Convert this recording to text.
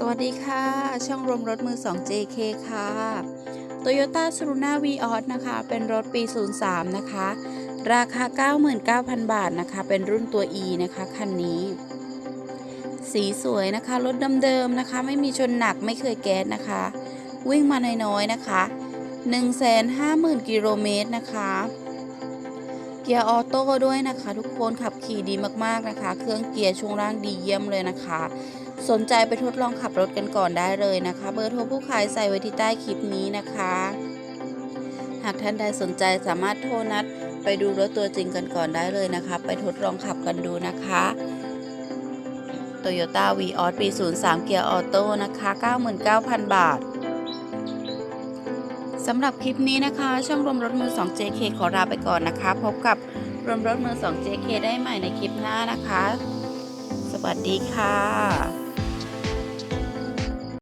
สวัสดีค่ะ ช่องรวมรถมือ 2 JK ค่ะ Toyota s u r u n a v i o s นะคะ เป็นรถปี 03 นะคะ ราคา 99,000 บาทนะคะ เป็นรุ่นตัว E นะคะ คันนี้ สีสวยนะคะ รถเดิมๆนะคะ ไม่มีชนหนักไม่เคยแก๊สนะคะ วิ่งมาน้อยๆนะคะ 150,000 กิโลเมตรนะคะ เกียร์ออโต้ด้วยนะคะ ทุกคนขับขี่ดีมากๆนะคะ เครื่องเกียร์ช่วงล่างดีเยี่ยมเลยนะคะ สนใจไปทดลองขับรถกันก่อนได้เลยนะคะ เบอร์โทรผู้ขายใส่ไว้ที่ใต้คลิปนี้นะคะ หากท่านใดสนใจสามารถโทรนัดไปดูรถตัวจริงกันก่อนได้เลยนะคะ ไปทดลองขับกันดูนะคะ Toyota v ีออปี 03 เกียร์ออโต้นะคะ 99,000 บาทสำหรับคลิปนี้นะคะ ช่องรวมรถมือ 2 JK ขอลาไปก่อนนะคะ พบกับรวมรถมือ 2 JK ได้ใหม่ในคลิปหน้านะคะ สวัสดีค่ะ